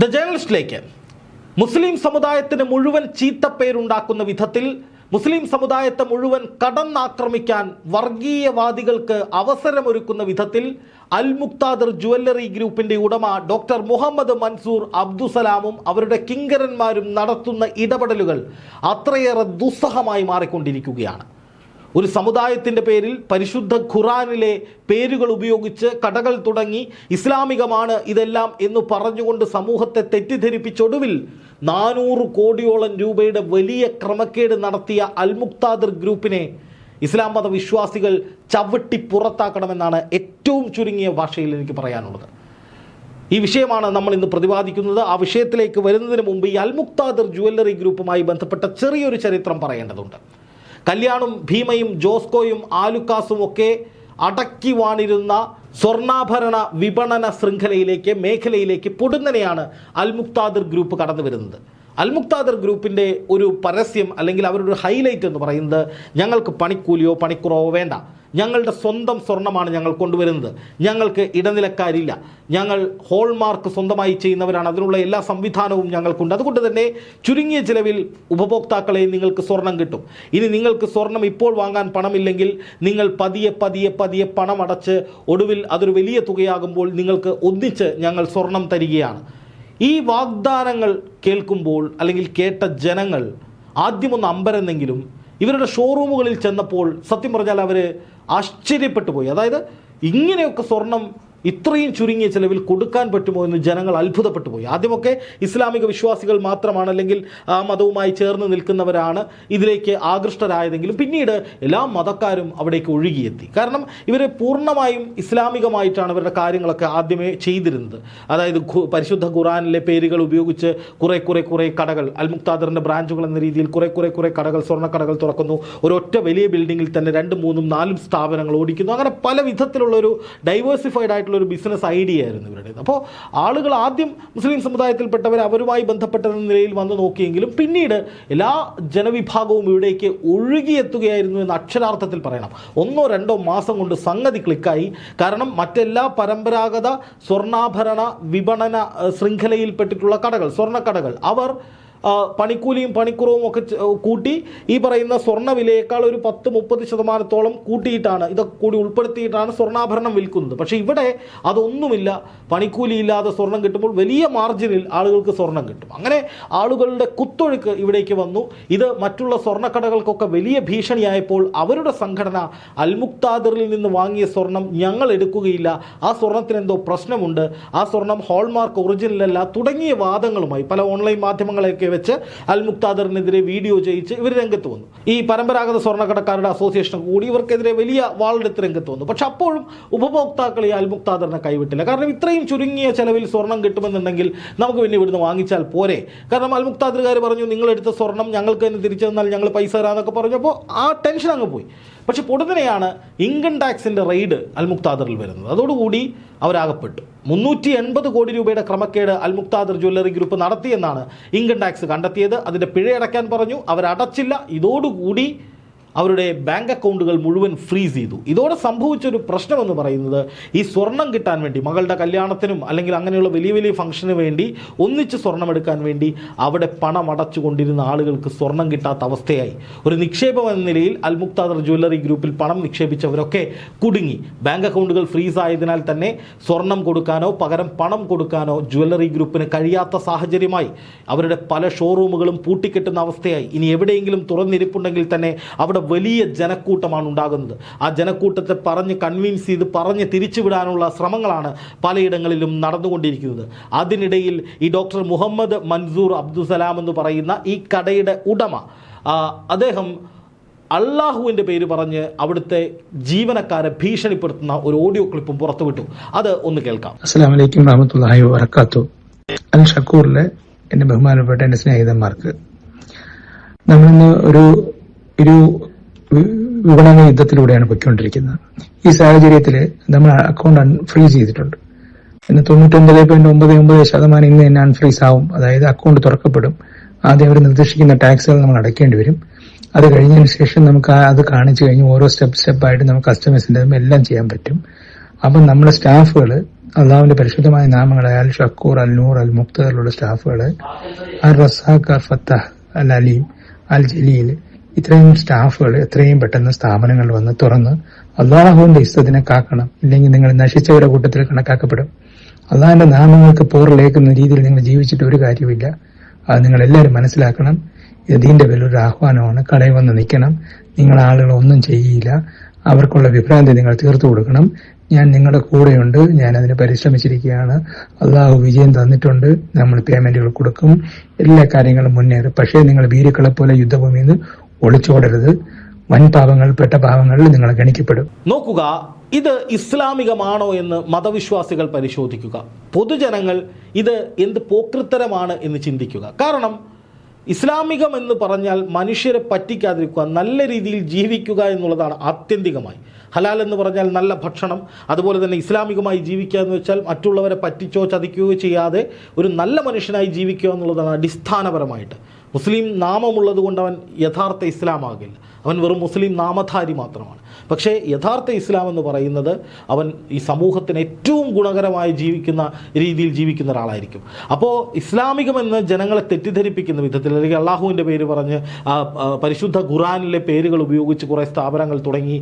The ജേണലിസ്റ്റിലേക്ക് മുസ്ലിം സമുദായത്തിന് മുഴുവൻ ചീത്തപ്പേരുണ്ടാക്കുന്ന വിധത്തിൽ മുസ്ലിം സമുദായത്തെ മുഴുവൻ കടന്നാക്രമിക്കാൻ വർഗീയവാദികൾക്ക് അവസരമൊരുക്കുന്ന വിധത്തിൽ അൽ മുക്താദർ ജുവല്ലറി ഗ്രൂപ്പിന്റെ ഉടമ ഡോക്ടർ മുഹമ്മദ് മൻസൂർ അബ്ദുസലാമും അവരുടെ കിങ്കരന്മാരും നടത്തുന്ന ഇടപെടലുകൾ അത്രയേറെ ദുസ്സഹമായി മാറിക്കൊണ്ടിരിക്കുകയാണ്. ഒരു സമുദായത്തിന്റെ പേരിൽ പരിശുദ്ധ ഖുറാനിലെ പേരുകൾ ഉപയോഗിച്ച് കടകൾ തുടങ്ങി ഇസ്ലാമികമാണ് ഇതെല്ലാം എന്ന് പറഞ്ഞുകൊണ്ട് സമൂഹത്തെ തെറ്റിദ്ധരിപ്പിച്ചൊടുവിൽ നാനൂറ് കോടിയോളം രൂപയുടെ വലിയ ക്രമക്കേട് നടത്തിയ അൽമുക്താദർ ഗ്രൂപ്പിനെ ഇസ്ലാം മത വിശ്വാസികൾ ചവിട്ടി പുറത്താക്കണമെന്നാണ് ഏറ്റവും ചുരുങ്ങിയ ഭാഷയിൽ എനിക്ക് പറയാനുള്ളത്. ഈ വിഷയമാണ് നമ്മൾ ഇന്ന് പ്രതിപാദിക്കുന്നത്. ആ വിഷയത്തിലേക്ക് വരുന്നതിന് മുമ്പ് ഈ അൽമുക്താദർ ജുവല്ലറി ഗ്രൂപ്പുമായി ബന്ധപ്പെട്ട ചെറിയൊരു ചരിത്രം പറയേണ്ടതുണ്ട്. കല്യാണും ഭീമയും ജോസ്കോയും ആലുക്കാസും ഒക്കെ അടക്കി വാണിരുന്ന സ്വർണാഭരണ വിപണന ശൃംഖലയിലേക്ക് മേഖലയിലേക്ക് പൊടുന്നനെയാണ് അൽമുക്താദിർ ഗ്രൂപ്പ് കടന്നു വരുന്നത്. അൽമുക്താദർ ഗ്രൂപ്പിന്റെ ഒരു പരസ്യം അല്ലെങ്കിൽ അവരുടെ ഒരു ഹൈലൈറ്റ് എന്ന് പറയുന്നത് ഞങ്ങൾക്ക് പണിക്കൂലിയോ പണിക്കുറവോ വേണ്ട. ഞങ്ങളുടെ സ്വന്തം സ്വർണമാണ് ഞങ്ങൾ കൊണ്ടുവരുന്നത്. ഞങ്ങൾക്ക് ഇടനിലക്കാരില്ല. ഞങ്ങൾ ഹോൾമാർക്ക് സ്വന്തമായി ചെയ്യുന്നവരാണ്. അതിനുള്ള എല്ലാ സംവിധാനവും ഞങ്ങൾക്കുണ്ട്. അതുകൊണ്ട് തന്നെ ചുരുങ്ങിയ ചിലവിൽ ഉപഭോക്താക്കളെ നിങ്ങൾക്ക് സ്വർണം കിട്ടും. ഇനി നിങ്ങൾക്ക് സ്വർണം ഇപ്പോൾ വാങ്ങാൻ പണമില്ലെങ്കിൽ നിങ്ങൾ പതിയെ പതിയെ പതിയെ പണം അടച്ച് ഒടുവിൽ അതൊരു വലിയ തുകയാകുമ്പോൾ നിങ്ങൾക്ക് ഒന്നിച്ച് ഞങ്ങൾ സ്വർണം തരികയാണ്. ഈ വാഗ്ദാനങ്ങൾ കേൾക്കുമ്പോൾ അല്ലെങ്കിൽ കേട്ട ജനങ്ങൾ ആദ്യമൊന്ന് അമ്പരന്നെങ്കിലും ഇവരുടെ ഷോറൂമുകളിൽ ചെന്നപ്പോൾ സത്യം പറഞ്ഞാൽ അവർ ആശ്ചര്യപ്പെട്ടു പോയി. അതായത് ഇങ്ങനെയൊക്കെ സ്വർണം ഇത്രയും ചുരുങ്ങിയ ചിലവിൽ കൊടുക്കാൻ പറ്റുമോ എന്ന് ജനങ്ങൾ അത്ഭുതപ്പെട്ടു പോയി. ആദ്യമൊക്കെ ഇസ്ലാമിക വിശ്വാസികൾ മാത്രമാണ് അല്ലെങ്കിൽ ആ മതവുമായി ചേർന്ന് നിൽക്കുന്നവരാണ് ഇതിലേക്ക് ആകൃഷ്ടരായതെങ്കിലും പിന്നീട് എല്ലാ മതക്കാരും അവിടേക്ക് ഒഴുകിയെത്തി. കാരണം ഇവർ പൂർണമായും ഇസ്ലാമികമായിട്ടാണ് ഇവരുടെ കാര്യങ്ങളൊക്കെ ആദ്യമേ ചെയ്തിരുന്നത്. അതായത് പരിശുദ്ധ ഖുറാനിലെ പേരുകൾ ഉപയോഗിച്ച് കുറെ കുറെ കുറെ കടകൾ അൽ മുക്താദറിന്റെ ബ്രാഞ്ചുകൾ എന്ന രീതിയിൽ കുറെ കുറെ കുറെ കടകൾ സ്വർണക്കടകൾ തുറക്കുന്നു. ഒരൊറ്റ വലിയ ബിൽഡിങ്ങിൽ തന്നെ രണ്ടും മൂന്നും നാലും സ്ഥാപനങ്ങൾ ഓടിക്കുന്നു. അങ്ങനെ പല വിധത്തിലുള്ള ഒരു ഡൈവേഴ്സിഫൈഡ് ആയിട്ടുള്ള ഒരു ബിസിനസ് ഐഡിയ ആയിരുന്നു ഇവരുടേത്. അപ്പോൾ ആളുകൾ ആദ്യം മുസ്ലിം സമുദായത്തിൽപ്പെട്ടവർ അവരുമായി ബന്ധപ്പെട്ട നിലയിൽ വന്ന് നോക്കിയെങ്കിലും പിന്നീട് എല്ലാ ജനവിഭാഗവും ഇവിടേക്ക് ഒഴുകിയെത്തുകയായിരുന്നു എന്ന് അക്ഷരാർത്ഥത്തിൽ പറയണം. ഒന്നോ രണ്ടോ മാസം കൊണ്ട് സംഗതി ക്ലിക്കായി. കാരണം മറ്റെല്ലാ പരമ്പരാഗത സ്വർണാഭരണ വിപണന ശൃംഖലയിൽപ്പെട്ടിട്ടുള്ള കടകൾ സ്വർണക്കടകൾ അവർ പണിക്കൂലിയും പണിക്കുറവും ഒക്കെ കൂട്ടി ഈ പറയുന്ന സ്വർണ വിലയേക്കാൾ ഒരു പത്ത് മുപ്പത് ശതമാനത്തോളം കൂട്ടിയിട്ടാണ് ഇതൊക്കെ കൂടി ഉൾപ്പെടുത്തിയിട്ടാണ് സ്വർണാഭരണം വിൽക്കുന്നത്. പക്ഷേ ഇവിടെ അതൊന്നുമില്ല. പണിക്കൂലി ഇല്ലാതെ സ്വർണം കിട്ടുമ്പോൾ വലിയ മാർജിനിൽ ആളുകൾക്ക് സ്വർണം കിട്ടും. അങ്ങനെ ആളുകളുടെ കുത്തൊഴുക്ക് ഇവിടേക്ക് വന്നു. ഇത് മറ്റുള്ള സ്വർണക്കടകൾക്കൊക്കെ വലിയ ഭീഷണിയായപ്പോൾ അവരുടെ സംഘടന അൽമുക്താദറിൽ നിന്ന് വാങ്ങിയ സ്വർണം ഞങ്ങൾ എടുക്കുകയില്ല. ആ സ്വർണത്തിന് എന്തോ പ്രശ്നമുണ്ട്. ആ സ്വർണം ഹോൾമാർക്ക് ഒറിജിനലല്ല തുടങ്ങിയ വാദങ്ങളുമായി പല ഓൺലൈൻ മാധ്യമങ്ങളെയൊക്കെ വെച്ച് അൽ മുക്താദറിനെതിരെ വീഡിയോ ചെയ്യിച്ച് ഇവർ രംഗത്ത് വന്നു. ഈ പരമ്പരാഗത സ്വർണക്കടക്കാരുടെ അസോസിയേഷൻ കൂടി ഇവർക്കെതിരെ വലിയ വാളെടുത്ത് രംഗത്ത് വന്നു. പക്ഷെ അപ്പോഴും ഉപഭോക്താക്കൾ ഈ അൽ മുക്താദറിനെ കൈവിട്ടില്ല. കാരണം ഇത്രയും ചുരുങ്ങിയ ചെലവിൽ സ്വർണം കിട്ടുമെന്നുണ്ടെങ്കിൽ നമുക്ക് പിന്നെ ഇവിടുന്ന് വാങ്ങിച്ചാൽ പോരെ. കാരണം അൽ മുക്താദർകാർ പറഞ്ഞു നിങ്ങളെടുത്ത സ്വർണം ഞങ്ങൾക്ക് തന്നെ തിരിച്ചു തന്നാൽ ഞങ്ങൾ പൈസ തരാമെന്നൊക്കെ പറഞ്ഞപ്പോൾ ആ ടെൻഷൻ അങ്ങ് പോയി. പക്ഷെ പൊടുന്നനെയാണ് ഇൻകം ടാക്സിന്റെ റെയ്ഡ് അൽമുക്താദറിൽ വരുന്നത്. അതോടുകൂടി അവരാകപ്പെട്ടു. മുന്നൂറ്റി എൺപത് കോടി രൂപയുടെ ക്രമക്കേട് അൽമുക്താദർ ജ്വല്ലറി ഗ്രൂപ്പ് നടത്തിയെന്നാണ് ഇൻകം ടാക്സ് കണ്ടെത്തിയത്. അതിന്റെ പിഴയടക്കാൻ പറഞ്ഞു. അവരടച്ചില്ല. ഇതോടുകൂടി അവരുടെ ബാങ്ക് അക്കൗണ്ടുകൾ മുഴുവൻ ഫ്രീസ് ചെയ്തു. ഇതോടെ സംഭവിച്ചൊരു പ്രശ്നമെന്ന് പറയുന്നത് ഈ സ്വർണം കിട്ടാൻ വേണ്ടി മകളുടെ കല്യാണത്തിനും അല്ലെങ്കിൽ അങ്ങനെയുള്ള വലിയ വലിയ ഫംഗ്ഷന് വേണ്ടി ഒന്നിച്ച് സ്വർണം എടുക്കാൻ വേണ്ടി അവിടെ പണം അടച്ചുകൊണ്ടിരുന്ന ആളുകൾക്ക് സ്വർണം കിട്ടാത്ത അവസ്ഥയായി. ഒരു നിക്ഷേപം എന്ന നിലയിൽ അൽമുക്താദർ ജ്വല്ലറി ഗ്രൂപ്പിൽ പണം നിക്ഷേപിച്ചവരൊക്കെ കുടുങ്ങി. ബാങ്ക് അക്കൗണ്ടുകൾ ഫ്രീസ് ആയതിനാൽ തന്നെ സ്വർണം കൊടുക്കാനോ പകരം പണം കൊടുക്കാനോ ജ്വല്ലറി ഗ്രൂപ്പിന് കഴിയാത്ത സാഹചര്യമായി. അവരുടെ പല ഷോറൂമുകളും പൂട്ടിക്കെട്ടുന്ന അവസ്ഥയായി. ഇനി എവിടെയെങ്കിലും തുറന്നിരിപ്പുണ്ടെങ്കിൽ തന്നെ അവിടെ വലിയ ജനക്കൂട്ടമാണ് ഉണ്ടാകുന്നത്. ആ ജനക്കൂട്ടത്തെ പറഞ്ഞ് കൺവിൻസ് ചെയ്ത് പറഞ്ഞ് തിരിച്ചുവിടാനുള്ള ശ്രമങ്ങളാണ് പലയിടങ്ങളിലും നടന്നുകൊണ്ടിരിക്കുന്നത്. അതിനിടയിൽ ഈ ഡോക്ടർ മുഹമ്മദ് മൻസൂർ അബ്ദുസലാം എന്ന് പറയുന്ന ഈ കടയുടെ ഉടമ അദ്ദേഹം അള്ളാഹുവിന്റെ പേര് പറഞ്ഞ് അവിടുത്തെ ജീവനക്കാരെ ഭീഷണിപ്പെടുത്തുന്ന ഒരു ഓഡിയോ ക്ലിപ്പും പുറത്തുവിട്ടു. അത് ഒന്ന് കേൾക്കാം. അസ്സാം വലൈക്കും വറഹമത്തല്ലാഹി വബർക്കാത്തു അൽ ഷക്കൂറിലെ എന്റെ ബഹുമാനപ്പെട്ട എന്റെ സ്നേഹിതന്മാർക്ക് നമ്മളിന്ന് ഒരു ഒരു വിപണന യുദ്ധത്തിലൂടെയാണ് പൊയ്ക്കൊണ്ടിരിക്കുന്നത്. ഈ സാഹചര്യത്തിൽ നമ്മൾ അക്കൗണ്ട് അൺഫ്രീസ് ചെയ്തിട്ടുണ്ട്. പിന്നെ തൊണ്ണൂറ്റൊമ്പത് പോയിന്റ് ഒമ്പത് ഒമ്പത് ശതമാനം ഇന്ന് തന്നെ അൺഫ്രീസ് ആവും. അതായത് അക്കൗണ്ട് തുറക്കപ്പെടും. ആദ്യം അവർ നിർദ്ദേശിക്കുന്ന ടാക്സുകൾ നമ്മൾ അടയ്ക്കേണ്ടി വരും. അത് കഴിഞ്ഞതിന് ശേഷം നമുക്ക് അത് കാണിച്ചു കഴിഞ്ഞ് ഓരോ സ്റ്റെപ്പ് സ്റ്റെപ്പായിട്ട് നമുക്ക് കസ്റ്റമേഴ്സിന്റെ എല്ലാം ചെയ്യാൻ പറ്റും. അപ്പം നമ്മുടെ സ്റ്റാഫുകൾ അള്ളാഹുവിന്റെ പരിശുദ്ധമായ നാമങ്ങളായ അൽ ഷക്കൂർ അൽ നൂർ അൽ മുക്തറിലുള്ള സ്റ്റാഫുകൾ അൽ റസാഖ് അൽ ഫത്താഹ് അൽ അലീം അൽ ജലീൽ ഇത്രയും സ്റ്റാഫുകൾ എത്രയും പെട്ടെന്ന് സ്ഥാപനങ്ങൾ വന്ന് തുറന്ന് അള്ളാഹുവിന്റെ ഇസ്തത്തിനെ കാക്കണം. ഇല്ലെങ്കിൽ നിങ്ങൾ നശിച്ചവരുടെ കൂട്ടത്തിൽ കണക്കാക്കപ്പെടും. അള്ളാഹിന്റെ നാമങ്ങൾക്ക് പോറിലേക്കുന്ന രീതിയിൽ നിങ്ങൾ ജീവിച്ചിട്ട് ഒരു കാര്യമില്ല അത് നിങ്ങൾ എല്ലാവരും മനസ്സിലാക്കണം. യതീന്റെ വലിയൊരു ആഹ്വാനമാണ്. കടയിൽ വന്ന് നിൽക്കണം. നിങ്ങൾ ആളുകൾ ഒന്നും ചെയ്യില്ല. അവർക്കുള്ള വിഭ്രാന്തി നിങ്ങൾ തീർത്തു കൊടുക്കണം. ഞാൻ നിങ്ങളുടെ കൂടെയുണ്ട്. ഞാൻ അതിന് പരിശ്രമിച്ചിരിക്കുകയാണ്. അള്ളാഹു വിജയം തന്നിട്ടുണ്ട്. നമ്മൾ പേയ്മെന്റുകൾ കൊടുക്കും. എല്ലാ കാര്യങ്ങളും മുന്നേറും. പക്ഷേ നിങ്ങൾ വീരുക്കളെ പോലെ യുദ്ധഭൂമിയിൽ നിന്ന് ഒളിച്ചോടരുത്. വൻ പാപങ്ങൾ പെട്ട പാപങ്ങളിൽ നിങ്ങൾ ഗണിക്കപ്പെടും. നോക്കുക ഇത് ഇസ്ലാമികമാണോ എന്ന് മതവിശ്വാസികൾ പരിശോധിക്കുക. പൊതുജനങ്ങൾ ഇത് എന്ത് പോക്രിത്തരമാണ് എന്ന് ചിന്തിക്കുക. കാരണം ഇസ്ലാമികം എന്ന് പറഞ്ഞാൽ മനുഷ്യരെ പറ്റിക്കാതിരിക്കുക നല്ല രീതിയിൽ ജീവിക്കുക എന്നുള്ളതാണ് ആത്യന്തികമായി. ഹലാൽ എന്ന് പറഞ്ഞാൽ നല്ല ഭക്ഷണം അതുപോലെ തന്നെ ഇസ്ലാമികമായി ജീവിക്കുക എന്ന് വെച്ചാൽ മറ്റുള്ളവരെ പറ്റിച്ചോ ചതിക്കുകയോ ചെയ്യാതെ ഒരു നല്ല മനുഷ്യനായി ജീവിക്കുക എന്നുള്ളതാണ് അടിസ്ഥാനപരമായിട്ട്. മുസ്ലിം നാമമുള്ളത് കൊണ്ട് അവൻ യഥാർത്ഥ ഇസ്ലാമാകില്ല. അവൻ വെറും മുസ്ലിം നാമധാരി മാത്രമാണ്. പക്ഷേ യഥാർത്ഥ ഇസ്ലാം എന്ന് പറയുന്നത് അവൻ ഈ സമൂഹത്തിന് ഏറ്റവും ഗുണകരമായി ജീവിക്കുന്ന രീതിയിൽ ജീവിക്കുന്ന ഒരാളായിരിക്കും. അപ്പോൾ ഇസ്ലാമികമെന്ന് ജനങ്ങളെ തെറ്റിദ്ധരിപ്പിക്കുന്ന വിധത്തിൽ അല്ലെങ്കിൽ അള്ളാഹുവിന്റെ പേര് പറഞ്ഞ് പരിശുദ്ധ ഖുറാനിലെ പേരുകൾ ഉപയോഗിച്ച് കുറേ സ്ഥാപനങ്ങൾ തുടങ്ങി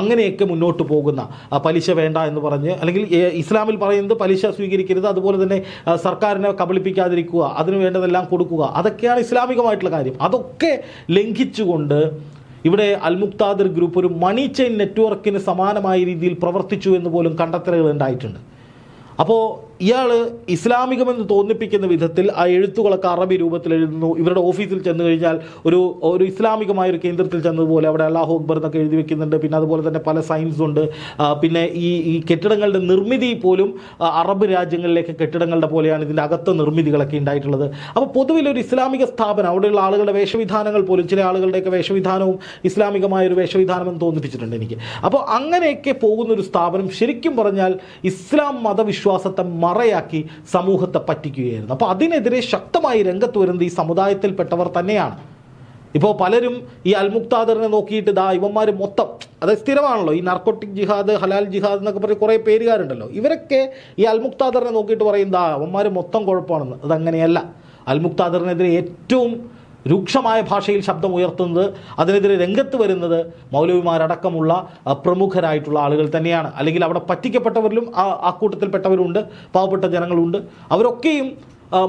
അങ്ങനെയൊക്കെ മുന്നോട്ട് പോകുന്ന പലിശ വേണ്ട എന്ന് പറഞ്ഞ് അല്ലെങ്കിൽ ഇസ്ലാമിൽ പറയുന്നത് പലിശ സ്വീകരിക്കരുത് അതുപോലെ തന്നെ സർക്കാരിനെ കബളിപ്പിക്കാതിരിക്കുക അതിന് വേണ്ടതെല്ലാം കൊടുക്കുക അതൊക്കെയാണ് ഇസ്ലാമികമായിട്ടുള്ള കാര്യം. അതൊക്കെ ലംഘിച്ചുകൊണ്ട് ഇവിടെ അൽമുക്താദിർ ഗ്രൂപ്പ് ഒരു മണി ചെയിൻ നെറ്റ്വർക്കിന് സമാനമായ രീതിയിൽ പ്രവർത്തിച്ചു എന്ന് പോലും കണ്ടെത്തലുകൾ ഉണ്ടായിട്ടുണ്ട്. അപ്പോൾ ഇയാൾ ഇസ്ലാമികമെന്ന് തോന്നിപ്പിക്കുന്ന വിധത്തിൽ ആ എഴുത്തുകളൊക്കെ അറബി രൂപത്തിൽ എഴുതുന്നു. ഇവരുടെ ഓഫീസിൽ ചെന്ന് കഴിഞ്ഞാൽ ഒരു ഒരു ഇസ്ലാമികമായ ഒരു കേന്ദ്രത്തിൽ ചെന്നതുപോലെ അവിടെ അള്ളാഹു അക്ബർ എന്നൊക്കെ എഴുതി വെക്കുന്നുണ്ട്. പിന്നെ അതുപോലെ തന്നെ പല സയൻസ് ഉണ്ട്. പിന്നെ ഈ ഈ കെട്ടിടങ്ങളുടെ നിർമ്മിതി പോലും അറബ് രാജ്യങ്ങളിലേക്ക് കെട്ടിടങ്ങളുടെ പോലെയാണ് ഇതിന്റെ അകത്ത് നിർമ്മിതികളൊക്കെ ഉണ്ടായിട്ടുള്ളത്. അപ്പോൾ പൊതുവിൽ ഒരു ഇസ്ലാമിക സ്ഥാപനം അവിടെയുള്ള ആളുകളുടെ വേഷവിധാനങ്ങൾ പോലും ചില ആളുകളുടെയൊക്കെ വേഷവിധാനവും ഇസ്ലാമികമായ ഒരു വേഷവിധാനമെന്ന് തോന്നിപ്പിച്ചിട്ടുണ്ട് എനിക്ക്. അപ്പോൾ അങ്ങനെയൊക്കെ പോകുന്ന ഒരു സ്ഥാപനം ശരിക്കും പറഞ്ഞാൽ ഇസ്ലാം മതവിശ്വാസത്തെ മറയാക്കി സമൂഹത്തെ പറ്റിക്കുകയായിരുന്നു. അപ്പോൾ അതിനെതിരെ ശക്തമായി രംഗത്ത് വരുന്നത് ഈ സമുദായത്തിൽപ്പെട്ടവർ തന്നെയാണ്. ഇപ്പോൾ പലരും ഈ അൽമുക്താദറിനെ നോക്കിയിട്ട് ദാ ഇവന്മാർ മൊത്തം അത് സ്ഥിരമാണല്ലോ ഈ നർക്കോട്ടിക് ജിഹാദ് ഹലാൽ ജിഹാദ് എന്നൊക്കെ പറഞ്ഞ് കുറേ പേരുകാരുണ്ടല്ലോ. ഇവരൊക്കെ ഈ അൽമുക്താദറിനെ നോക്കിയിട്ട് പറയും ദാ അവന്മാർ മൊത്തം കുഴപ്പമാണെന്ന്. അതങ്ങനെയല്ല. അൽമുക്താദറിനെതിരെ ഏറ്റവും രൂക്ഷമായ ഭാഷയിൽ ശബ്ദം ഉയർത്തുന്നത് അതിനെതിരെ രംഗത്ത് വരുന്നത് മൗലവിമാരടക്കമുള്ള പ്രമുഖരായിട്ടുള്ള ആളുകൾ തന്നെയാണ്. അല്ലെങ്കിൽ അവിടെ പറ്റിക്കപ്പെട്ടവരിലും ആ കൂട്ടത്തിൽപ്പെട്ടവരുണ്ട് പാവപ്പെട്ട ജനങ്ങളുണ്ട്. അവരൊക്കെയും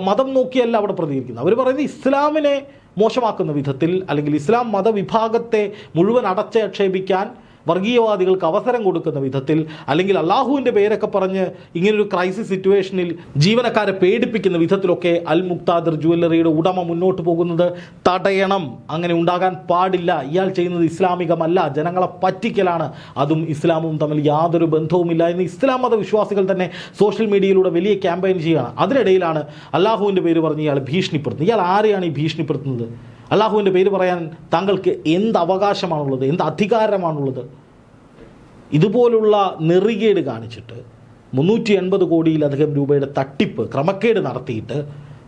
മതം നോക്കിയല്ല അവിടെ പ്രതികരിക്കുന്നത്. അവർ പറയുന്നത് ഇസ്ലാമിനെ മോശമാക്കുന്ന വിധത്തിൽ അല്ലെങ്കിൽ ഇസ്ലാം മതവിഭാഗത്തെ മുഴുവൻ അടച്ചക്ഷേപിക്കാൻ വർഗീയവാദികൾക്ക് അവസരം കൊടുക്കുന്ന വിധത്തിൽ അല്ലെങ്കിൽ അള്ളാഹുവിന്റെ പേരൊക്കെ പറഞ്ഞ് ഇങ്ങനൊരു ക്രൈസിസ് സിറ്റുവേഷനിൽ ജീവനക്കാരെ പേടിപ്പിക്കുന്ന വിധത്തിലൊക്കെ അൽ മുക്താദർ ജുവല്ലറിയുടെ ഉടമ മുന്നോട്ട് പോകുന്നത് തടയണം. അങ്ങനെ ഉണ്ടാകാൻ പാടില്ല. ഇയാൾ ചെയ്യുന്നത് ഇസ്ലാമികമല്ല. ജനങ്ങളെ പറ്റിക്കലാണ്. അതും ഇസ്ലാമും തമ്മിൽ യാതൊരു ബന്ധവുമില്ല എന്ന് ഇസ്ലാം മത വിശ്വാസികൾ തന്നെ സോഷ്യൽ മീഡിയയിലൂടെ വലിയ ക്യാമ്പയിൻ ചെയ്യുകയാണ്. അതിനിടയിലാണ് അള്ളാഹുവിന്റെ പേര് പറഞ്ഞ് ഇയാൾ ഭീഷണിപ്പെടുത്തുന്നത്. ഇയാൾ ആരെയാണ് ഈ ഭീഷണിപ്പെടുത്തുന്നത്? അള്ളാഹുവിന്റെ പേര് പറയാൻ താങ്കൾക്ക് എന്ത് അവകാശമാണുള്ളത് എന്ത് അധികാരമാണുള്ളത്? ഇതുപോലുള്ള നെറികേട് കാണിച്ചിട്ട് മുന്നൂറ്റി എൺപത് കോടിയിലധികം രൂപയുടെ തട്ടിപ്പ് ക്രമക്കേട് നടത്തിയിട്ട്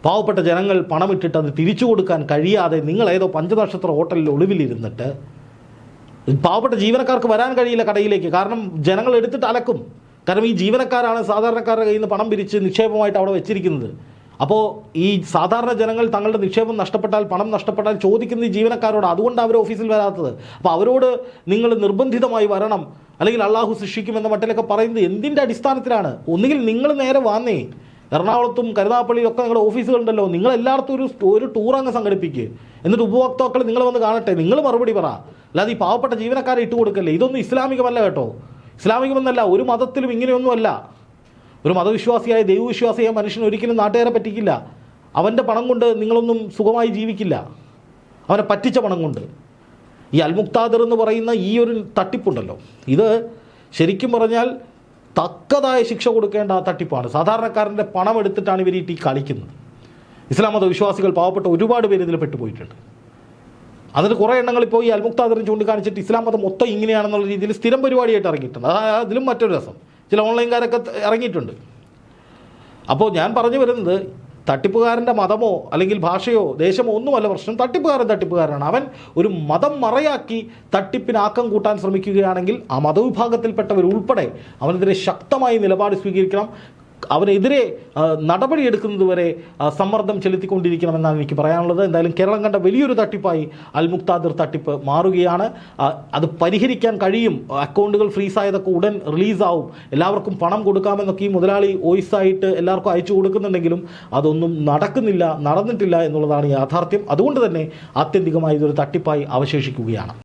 പാവപ്പെട്ട ജനങ്ങൾ പണമിട്ടിട്ട് അത് തിരിച്ചു കൊടുക്കാൻ കഴിയാതെ നിങ്ങൾ ഏതോ പഞ്ചനക്ഷത്ര ഹോട്ടലിൽ ഒളിവിലിരുന്നിട്ട് പാവപ്പെട്ട ജീവനക്കാർക്ക് വരാൻ കഴിയില്ല കടയിലേക്ക്. കാരണം ജനങ്ങൾ എടുത്തിട്ട് അലക്കും. കാരണം ഈ ജീവനക്കാരാണ് സാധാരണക്കാരുടെ കയ്യിൽ നിന്ന് പണം പിരിച്ച് നിക്ഷേപമായിട്ട് അവിടെ വെച്ചിരിക്കുന്നത്. അപ്പോൾ ഈ സാധാരണ ജനങ്ങൾ തങ്ങളുടെ നിക്ഷേപം നഷ്ടപ്പെട്ടാൽ പണം നഷ്ടപ്പെട്ടാൽ ചോദിക്കുന്ന ഈ ജീവനക്കാരോട്. അതുകൊണ്ട് അവർ ഓഫീസിൽ വരാത്തത്. അപ്പോൾ അവരോട് നിങ്ങൾ നിർബന്ധിതമായി വരണം. അല്ലെങ്കിൽ അള്ളാഹു ശിക്ഷിക്കുമെന്ന മട്ടിലൊക്കെ പറയുന്നത് എന്തിന്റെ അടിസ്ഥാനത്തിലാണ്? ഒന്നുകിൽ നിങ്ങൾ നേരെ വന്നേ. എറണാകുളത്തും കരുനാഗപ്പള്ളിയിലും ഒക്കെ നിങ്ങളുടെ ഓഫീസുകളുണ്ടല്ലോ. നിങ്ങൾ എല്ലായിടത്തും ഒരു ഒരു ടൂർ അങ്ങ് സംഘടിപ്പിക്കുക എന്നിട്ട് ഉപഭോക്താക്കൾ നിങ്ങൾ വന്ന് കാണട്ടെ. നിങ്ങൾ മറുപടി പറ. അല്ലാതെ ഈ പാവപ്പെട്ട ജീവനക്കാരെ ഇട്ട് കൊടുക്കല്ലേ ഇതൊന്നും ഇസ്ലാമികമല്ല കേട്ടോ. ഇസ്ലാമികമെന്നല്ല. ഒരു മതത്തിലും ഇങ്ങനെയൊന്നുമല്ല. ഒരു മതവിശ്വാസിയായ ദൈവവിശ്വാസിയായ മനുഷ്യൻ ഒരിക്കലും നാട്ടുകാരെ പറ്റിക്കില്ല. അവന്റെ പണം കൊണ്ട് നിങ്ങളൊന്നും സുഖമായി ജീവിക്കില്ല. അവനെ പറ്റിച്ച പണം കൊണ്ട്. ഈ അൽമുക്താദർ എന്ന് പറയുന്ന ഈ ഒരു തട്ടിപ്പുണ്ടല്ലോ. ഇത് ശരിക്കും പറഞ്ഞാൽ തക്കതായ ശിക്ഷ കൊടുക്കേണ്ട ആ തട്ടിപ്പാണ്. സാധാരണക്കാരന്റെ പണം എടുത്തിട്ടാണ് ഇവർ ഈ ടീ കളിക്കുന്നത്. ഇസ്ലാം മത വിശ്വാസികൾ പാവപ്പെട്ട ഒരുപാട് പേര് ഇതിൽ പെട്ടുപോയിട്ടുണ്ട്. അതിന് കുറേ എണ്ണങ്ങൾ ഇപ്പോൾ ഈ അൽമുക്താദറിന് ചൂണ്ടിക്കാണിച്ചിട്ട് ഇസ്ലാം മതം മൊത്തം ഇങ്ങനെയാണെന്നുള്ള രീതിയിൽ സ്ഥിരം പരിപാടിയായിട്ട് ഇറങ്ങിയിട്ടുണ്ട്. അതാ അതിലും മറ്റൊരു രസം. ചില ഓൺലൈൻകാരൊക്കെ ഇറങ്ങിയിട്ടുണ്ട്. അപ്പോൾ ഞാൻ പറഞ്ഞു വരുന്നത് തട്ടിപ്പുകാരന്റെ മതമോ അല്ലെങ്കിൽ ഭാഷയോ ദേശമോ ഒന്നുമല്ല പ്രശ്നം. തട്ടിപ്പുകാരൻ തട്ടിപ്പുകാരനാണ്. അവൻ ഒരു മതം മറയാക്കി തട്ടിപ്പിന് ആക്കം കൂട്ടാൻ ശ്രമിക്കുകയാണെങ്കിൽ ആ മതവിഭാഗത്തിൽപ്പെട്ടവർ ഉൾപ്പെടെ അവനെതിരെ ശക്തമായി നിലപാട് സ്വീകരിക്കണം. അവനെതിരെ നടപടിയെടുക്കുന്നതുവരെ സമ്മർദ്ദം ചെലുത്തിക്കൊണ്ടിരിക്കണമെന്നാണ് എനിക്ക് പറയാനുള്ളത്. എന്തായാലും കേരളം കണ്ട വലിയൊരു തട്ടിപ്പായി അൽ മുക്താദിർ തട്ടിപ്പ് മാറുകയാണ്. അത് പരിഹരിക്കാൻ കഴിയും. അക്കൗണ്ടുകൾ ഫ്രീസ് ആയതൊക്കെ ഉടൻ റിലീസാവും. എല്ലാവർക്കും പണം കൊടുക്കാമെന്നൊക്കെ ഈ മുതലാളി വോയിസായിട്ട് എല്ലാവർക്കും അയച്ചു കൊടുക്കുന്നുണ്ടെങ്കിലും അതൊന്നും നടക്കുന്നില്ല നടന്നിട്ടില്ല എന്നുള്ളതാണ് യാഥാർത്ഥ്യം. അതുകൊണ്ട് തന്നെ ആത്യന്തികമായി ഇതൊരു തട്ടിപ്പായി അവശേഷിക്കുകയാണ്.